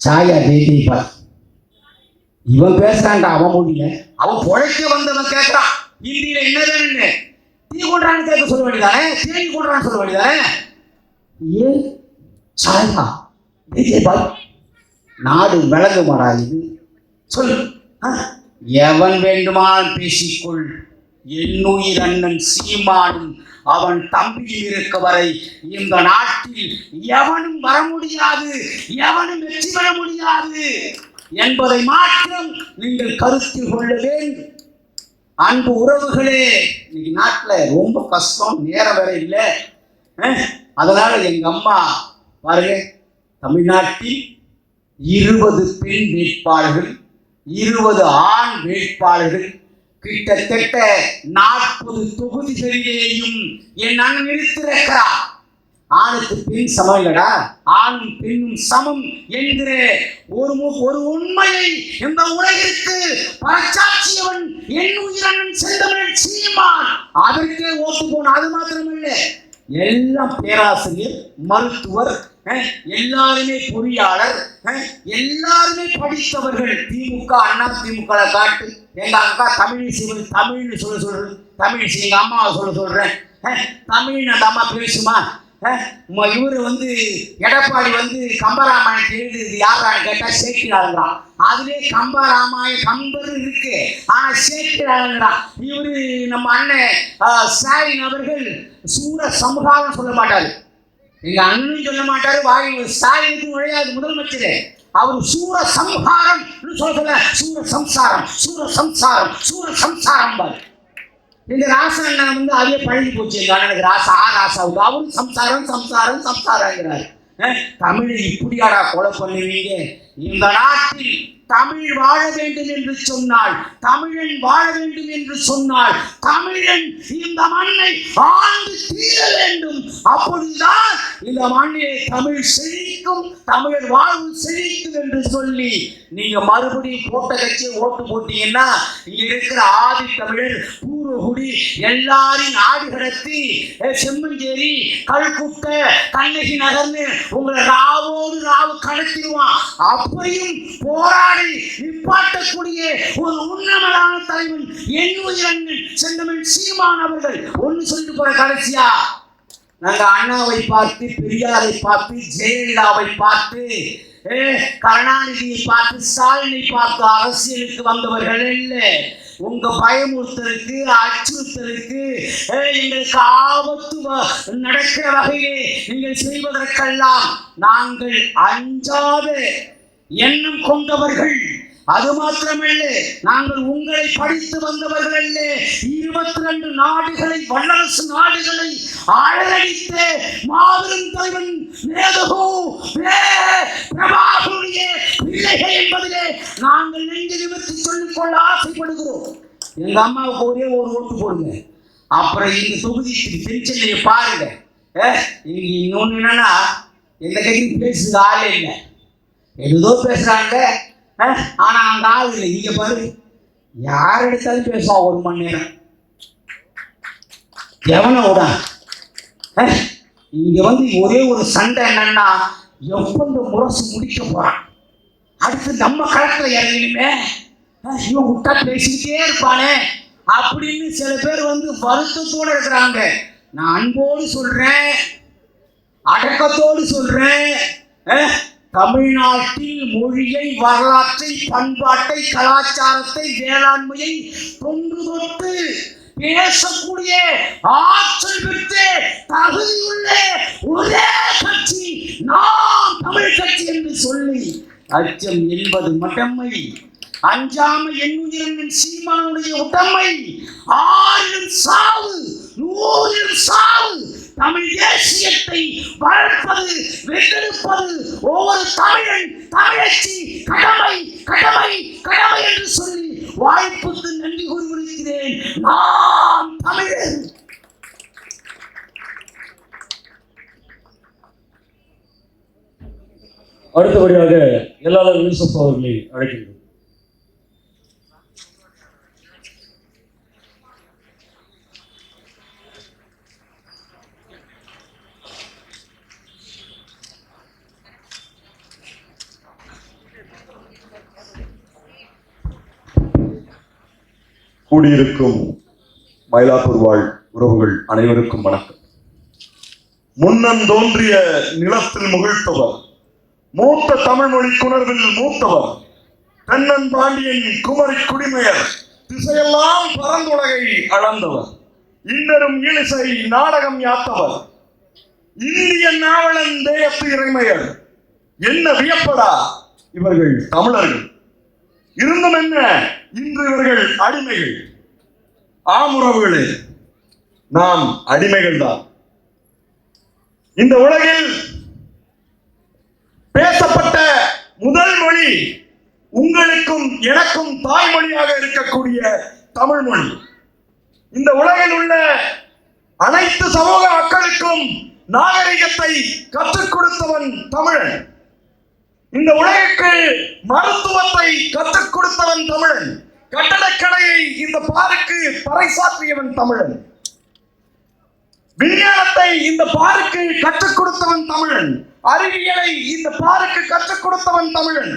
சாயா ஜெயதீபா. இவன் பேசுறான்டா அவன் மொழியில அவன் புழைக்க வந்தவன் கேட்கறான் ஹிந்தியில என்னதானு டீ கொண்டான்னு கேட்க சொல்ல வேண்டியதானே? தேனி கொண்டான்னு சொல்ல வேண்டியதானே? ஏன் சாயா ஜெயதீபா நாடு விளங்குமாடா இது? சொல்? எவன் வேண்டுமானால் பேசிக்கொள். என்னுயிர் அண்ணன் சீமானும் அவன் தம்பி இருக்க வரை இந்த நாட்டில் எவனும் வர முடியாது எவனும் வெற்றி பெற முடியாது என்பதை மாற்றம் நீங்கள் கருத்தில் கொள்ள வேண்டும். அன்பு உறவுகளே இன்னைக்கு நாட்டில் ரொம்ப கஷ்டம் நேரம் வேற இல்லை. அதனால எங்க அம்மா பாருங்க தமிழ்நாட்டில் இருபது பெண் வேட்பாளர்கள் இருபது ஆண் வேட்பாளர்கள் கிட்டத்தட்ட நாற்பது தொகுதிகளிலேயும் என் அண்ணன் நிறுத்திருக்கிறார் ஆணுக்கு பெண் சமம் இல்லடா. ஆணும் பெண்ணும் சமம் என்கிற ஒரு மு- ஒரு உண்மையை இந்த உலகிற்கு பரச்சாட்சியவன் என் உயிரன் செந்தமிழன் சீமான். அதற்கே ஓட்டு போன அது மாத்திரமில்லை. எல்லாம் பேராசிரியர் மருத்துவர் எல்லாருமே பொறியாளர். எல்லாருமே படித்தவர்கள். திமுக அண்ணா திமுக காட்டு. எங்க அக்கா தமிழ் சிவன் தமிழ்னு சொல்ல சொல்றேன் தமிழ் எங்க அம்மாவை சொல்ல சொல்றேன் அஹ், தமிழ்னு அந்த அம்மா பேசுமா? இவர் வந்து எடப்பாடி வந்து கம்பராமாயணத்தை எழுதுறது யாரான்னு கேட்டா சேக்கிராங்கிறான் அதுலேயே கம்பராமாய கம்பர் இருக்கு. ஆனா சேக்கிராங்கிறான் இவரு நம்ம அண்ணன் ஸ்டாலின் அவர்கள் சூர சமூகம் சொல்ல மாட்டாரு. நீங்க அண்ணன் சொல்ல மாட்டாரு வாய் ஸ்டாலினுக்கு நுழையாது முதலமைச்சர். அவர் சூர சம்ஹாரம் சொல்ல சொல்ல சூர சம்சாரம் சூர சம்சாரம் சூர சம்சாரம் இந்த ராசா அண்ணன் வந்து அதே பழகி போச்சு எங்க அண்ணனுக்கு ராசா ஆ ராசாவுக்கு அவரும் சம்சாரம் சம்சாரம் சம்சாரங்கிறாரு. தமிழை இப்படியாடா கொலை பண்ணுவீங்க? இந்த நாட்டில் தமிழ் வாழ வேண்டும் என்று சொன்னால் தமிழன் வாழ வேண்டும் என்று சொன்னால் தமிழன் இந்த மண்ணை ஆழ்ந்து தீர வேண்டும். அப்பொழுதுதான் இந்த மண்ணிலே தமிழ் செழிக்கும் தமிழர் வாழ்வு செழிக்கும் என்று சொல்லி நீங்க மறுபடியும் போட்ட கட்சியை ஓட்டு போட்டீங்கன்னா இங்க இருக்கிற ஆதி தமிழர் பூர்வகுடி எல்லாரின் ஆடு கடத்தி செம்மஞ்சேரி கல்குட்டை கண்ணகி நகர்னு உங்களை ராவோடு ராவு கடத்திடுவான். அப்பையும் போராடி நிப்பாட்டக்கூடிய ஒரு உன்னதமான தலைவன் என் உயிரண்ணன் செந்தமிழ் சீமான் அவர்கள். ஒன்னு சொல்லிட்டு போற கடைசியா? நாங்க அண்ணாவை பார்த்து பெரியாரை பார்த்து ஜெயலலிதாவை பார்த்து ஏ, கருணாநிதியை பார்த்து ஸ்டாலினை பார்த்து அரசியலுக்கு வந்தவர்கள் இல்லை. உங்க பயமுறுத்தலுக்கு அச்சுறுத்தலுக்கு ஏ, எங்களுக்கு ஆபத்து நடக்கிற வகையிலே நீங்கள் செய்வதற்கெல்லாம் நாங்கள் அஞ்சாத எண்ணம் கொண்டவர்கள். அது மாத்திரமல்ல நாங்கள் உங்களை படித்து வந்தவர்கள் அல்ல. இருபத்தி ரெண்டு நாடுகளை வல்லரசு நாடுகளை ஆழடித்த மாபெரும் தலைவன் மேதகு இருக்கிறோம். எங்க அம்மாவுக்கு ஒரே ஒரு ஓட்டு போடுங்க. அப்புறம் இந்த தொகுதி தென்சென்னையை பாருங்க. இன்னொன்று என்னன்னா எந்த கைக்கு பேசுறது ஆளே இல்லை. ஏதோ பேசுறாங்க. ஆனா அந்த ஆள் இல்லை. இங்க பாரு. யார் எடுத்தாலும் பேசுவான் ஒரு மணி நேரம். எவனை விட? இங்க வந்து ஒரே ஒரு சண்டை என்னன்னா எப்ப இந்த முரசு முடிக்க போறான்? அடுத்து நம்ம களத்துல இறங்கணுமே. இவன் விட்டா பேசிக்கிட்டே இருப்பானே. அப்படின்னு சில பேர் வந்து வருத்தத்தோடு இருக்கிறாங்க. நான் அன்போடு சொல்றேன். அடக்கத்தோடு சொல்றேன். தமிழ்நாட்டில் மொழியை வரலாற்றை பண்பாட்டை கலாச்சாரத்தை வேளாண்மையை தொன்று தொட்டு பேசக்கூடிய ஆற்றல் பெற்று தகுதியுள்ள ஒரே கட்சி நாம் தமிழ் கட்சி என்று சொல்லி அச்சம் என்பது மட்டமை அஞ்சாம எண்ணுயிரங்கள் சீமானுடைய உடமை ஆயிரம் சாவு நூறிலும் சாவு. தமிழ் தேசியத்தை வளர்ப்பது வென்றெடுப்பது ஒவ்வொரு தமிழன் தமிழச்சி கடமை கடமை கடமை என்று சொல்லி வாய்ப்புக்கு நன்றி கூறி நாம் தமிழர் அடுத்தபடியாக எல்லாரும் யூசப் அவர்களை அழைக்கின்றோம். கூடியிருக்கும் மயிலாப்பூர் வாழ் உறவுகள் அனைவருக்கும் வணக்கம். முன்னன் தோன்றிய நிலத்தில் முகிழ்த்தவர் மூத்த தமிழ் மொழி குணர்வில் மூத்தவர் தென்னன் பாண்டியன் குமரி குடிமையர் திசையெல்லாம் பரந்துலகை அளந்தவர் இன்னரும் இழிசை நாடகம் யாத்தவர். இந்திய நாவலன் தேயத்து இறைமையர் என்ன வியப்படா இவர்கள் தமிழர்கள். இருந்தும் என்ன? இன்று இவர்கள் அடிமைகள். ஆமுறவுகளே நாம் அடிமைகள் தான் இந்த உலகில் பேசப்பட்ட முதல் மொழி உங்களுக்கும் எனக்கும் தாய்மொழியாக இருக்கக்கூடிய தமிழ் மொழி. இந்த உலகில் உள்ள அனைத்து சமூக மக்களுக்கும் நாகரிகத்தை கற்றுக் கொடுத்தவன் தமிழன். இந்த உலகிற்கு மருத்துவத்தை கட்டடக்கலையை இந்த பாருக்கு பறைசாற்றியவன் தமிழன். விஞ்ஞானத்தை இந்த பாருக்கு கற்றுக் கொடுத்தவன் தமிழன். அறிவியலை இந்த பாருக்கு கற்றுக் கொடுத்தவன் தமிழன்.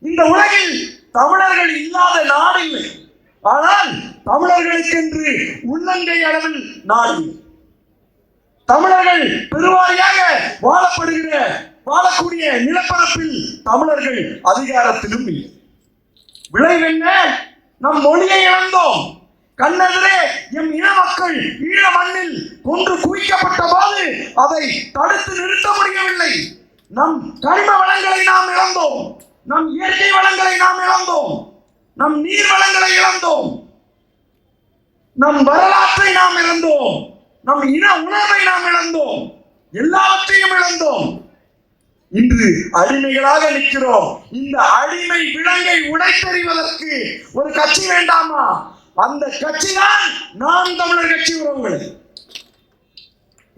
இந்த உலகில் தமிழர்கள் இல்லாத நாடு இல்லை ஆனால் தமிழர்களுக்கென்று உள்ளங்கை அளவில் நாடு. தமிழர்கள் பெருவாரியாக வாழப்படுகிற வாழக்கூடிய நிலப்பரப்பில் தமிழர்கள் அதிகாரத்திலும் இல்லை. விளைவென்ன நம் மொழியை இழந்தோம். கண்ணெதிரே எம் இன மக்கள் ஈழ மண்ணில் கொன்று குவிக்கப்பட்ட போது அதை தடுத்து நிறுத்த முடியவில்லை. நம் கனிம வளங்களை நாம் இழந்தோம். நம் இயற்கை வளங்களை நாம் இழந்தோம். நம் நீர் வளங்களை இழந்தோம். நம் வரலாற்றை நாம் இழந்தோம். நம் இன உணர்வை நாம் இழந்தோம். எல்லாவற்றையும் இழந்தோம். இன்று அடிமைகளாக நிற்கிறோம். இந்த அடிமை விலங்கை உடைத்தறிவதற்கு ஒரு கட்சி வேண்டாமா? அந்த கட்சி தான் நாம் தமிழர் கட்சி உறவுகளே.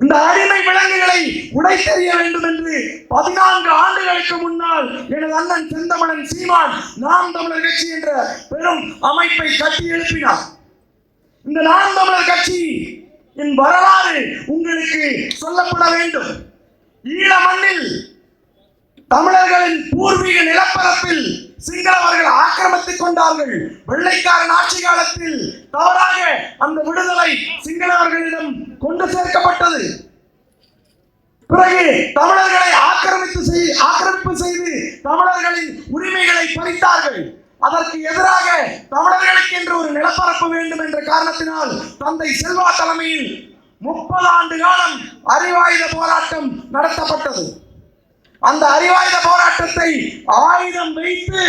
இந்த அடிமை விலங்குகளை உடைத்தெறிய வேண்டும் என்று பதினான்கு ஆண்டுகளுக்கு முன்னால் எனது அண்ணன் செந்தமணன் சீமான் நாம் தமிழர் கட்சி என்ற பெரும் அமைப்பை கட்டி எழுப்பினார். இந்த நாம் தமிழர் கட்சி என் வரலாறு உங்களுக்கு சொல்லப்பட வேண்டும். ஈழ மண்ணில் தமிழர்களின் பூர்வீக நிலப்பரப்பில் சிங்களவர்கள் ஆக்கிரமித்துக் கொண்டார்கள். வெள்ளைக்காரன் ஆட்சி காலத்தில் தவறாக அந்த விடுதலை சிங்களவர்களிடம் கொண்டு சேர்க்கப்பட்டது. பிறகு தமிழர்களை ஆக்கிரமித்து செய் ஆக்கிரமிப்பு செய்து தமிழர்களின் உரிமைகளை பறித்தார்கள். அதற்கு எதிராக தமிழர்களுக்கு என்று ஒரு நிலப்பரப்பு வேண்டும் என்ற காரணத்தினால் தந்தை செல்வா தலைமையில் முப்பது ஆண்டு காலம் அறிவாயுத போராட்டம் நடத்தப்பட்டது. அந்த அறிவாயுத போராட்டத்தை ஆயுதம் வைத்து